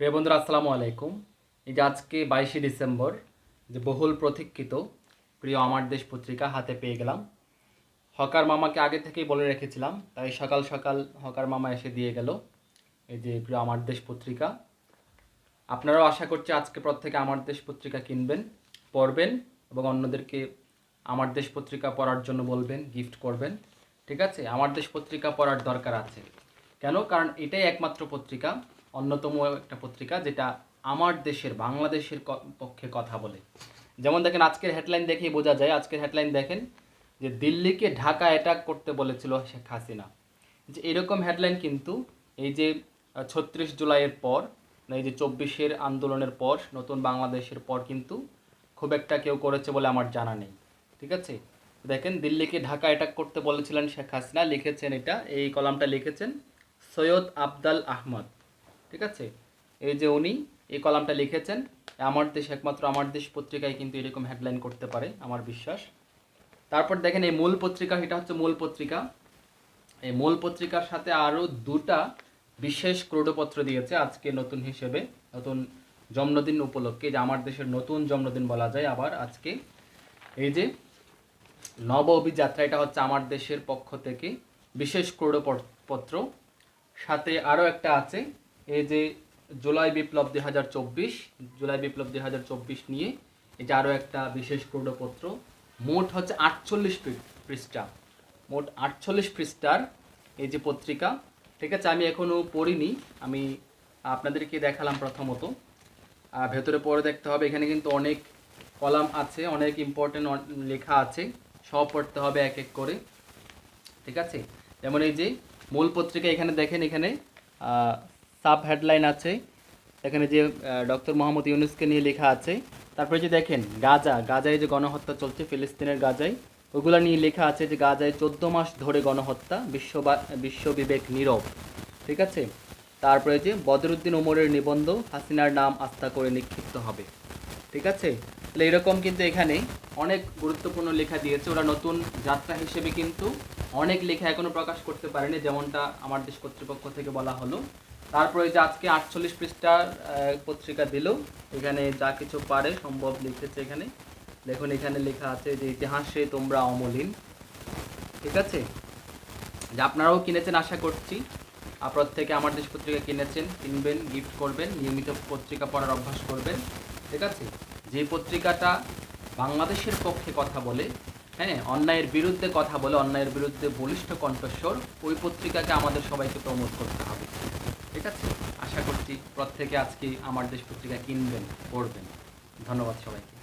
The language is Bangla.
প্রিয় বন্ধুরা, আসসালামু আলাইকুম। এই যে আজকে বাইশে ডিসেম্বর, যে বহুল প্রতীক্ষিত প্রিয় আমার দেশ পত্রিকা হাতে পেয়ে গেলাম। হকার মামাকে আগে থেকেই বলে রেখেছিলাম, তাই সকাল সকাল হকার মামা এসে দিয়ে গেল এই যে প্রিয় আমার দেশ পত্রিকা। আপনারাও আশা করছি আজকে পর থেকে আমার দেশ পত্রিকা কিনবেন, পড়বেন এবং অন্যদেরকে আমার দেশ পত্রিকা পড়ার জন্য বলবেন গিফট করবেন। ঠিক আছে? আমার দেশ পত্রিকা পড়ার দরকার আছে। কেন? কারণ এটাই একমাত্র পত্রিকা। অন্যতম একটা পত্রিকা যেটা আমার দেশের, বাংলাদেশের পক্ষে কথা বলে। যেমন দেখেন, আজকের হেডলাইন দেখেই বোঝা যায়, আজকের হেডলাইন দেখেন যে দিল্লিকে ঢাকা অ্যাটাক করতে বলেছিল শেখ হাসিনা। যে এরকম হেডলাইন কিন্তু এই যে ছত্রিশ জুলাইয়ের পর এই যে চব্বিশের আন্দোলনের পর, নতুন বাংলাদেশের পর কিন্তু খুব একটা কেউ করেছে বলে আমার জানা নেই। ঠিক আছে? দেখেন, দিল্লিকে ঢাকা অ্যাটাক করতে বলেছিলেন শেখ হাসিনা, লিখেছেন এটা, এই কলামটা লিখেছেন, সৈয়দ আবদাল আহমদ। ঠিক আছে? এই যে উনি, এই কলামটা লিখেছেন, আমার দেশ একমাত্র আমার দেশ পত্রিকায় কিন্তু এরকম হেডলাইন করতে পারে, আমার বিশ্বাস। তারপর দেখেন এই মূল পত্রিকা, এটা হচ্ছে মূল পত্রিকা। এই মূল পত্রিকার সাথে আরও দুটা বিশেষ ক্রোডপত্র দিয়েছে আজকে নতুন হিসেবে, নতুন জন্মদিন উপলক্ষে। যে আমার দেশের নতুন জন্মদিন বলা যায় আবার আজকে। এই যে নব অভিযাত্রা, এটা হচ্ছে আমার দেশের পক্ষ থেকে বিশেষ ক্রোড়পত্র। সাথে আরও একটা আছে এই যে জুলাই বিপ্লব দুই হাজার চব্বিশ, জুলাই বিপ্লব দুই হাজার চব্বিশ নিয়ে এই যে আরও একটা বিশেষ ক্রোড়পত্র মোট হচ্ছে আটচল্লিশ পৃষ্ঠা। মোট আটচল্লিশ পৃষ্ঠার এই যে পত্রিকা, ঠিক আছে, আমি এখনও পড়িনি, আমি আপনাদেরকে দেখালাম প্রথমত। ভেতরে পড়ে দেখতে হবে, এখানে কিন্তু অনেক কলাম আছে, অনেক ইম্পর্টেন্ট লেখা আছে, সব পড়তে হবে এক এক করে। ঠিক আছে? যেমন এই যে মূল পত্রিকা এখানে দেখেন, এখানে সাব হেডলাইন আছে, এখানে যে ডক্টর মোহাম্মদ ইউনুসকে নিয়ে লেখা আছে, তারপরে যে দেখেন, গাজা, গাজায় যে গণহত্যা চলছে, ফিলিস্তিনের গাজায়, ওগুলা নিয়ে লেখা আছে যে গাজায় চোদ্দ মাস ধরে গণহত্যা, বিশ্ব বিশ্ব বিবেক নীরব, ঠিক আছে? তারপরে যে বদরুদ্দিন ওমরের নিবন্ধ, হাসিনার নাম আস্থা করে নিক্ষিপ্ত হবে, ঠিক আছে? তাহলে এরকম কিন্তু এখানে অনেক গুরুত্বপূর্ণ লেখা দিয়েছে, ওরা নতুন যাত্রা হিসেবে কিন্তু অনেক লেখা এখনও প্রকাশ করতে পারেনি, যেমনটা আমার দেশ কর্তৃপক্ষ থেকে বলা হলো। তারপরে যে আজকে আটচল্লিশ পৃষ্ঠার পত্রিকা দিল। এখানে যা কিছু পারে সম্ভব লিখেছে এখানে। দেখুন, এখানে লেখা আছে যে ইতিহাসে তোমরা অমলিন। ঠিক আছে? যে আপনারাও কিনেছেন, আশা করছি। আপনার থেকে আমার দেশ পত্রিকা কিনেছেন, কিনবেন গিফট করবেন, নিয়মিত পত্রিকা পড়ার অভ্যাস করবেন। ঠিক আছে? যে পত্রিকাটা বাংলাদেশের পক্ষে কথা বলে হ্যাঁ অন্যায়ের বিরুদ্ধে কথা বলে, অন্যায়ের বিরুদ্ধে বলিষ্ঠ কণ্ঠস্বর, ওই পত্রিকাকে আমাদের সবাইকে প্রমোট করতে হবে। ঠিক আছে? আশা করছি প্রত্যেকে আজকে আমার দেশ পত্রিকা কিনবেন পড়বেন। ধন্যবাদ সবাইকে।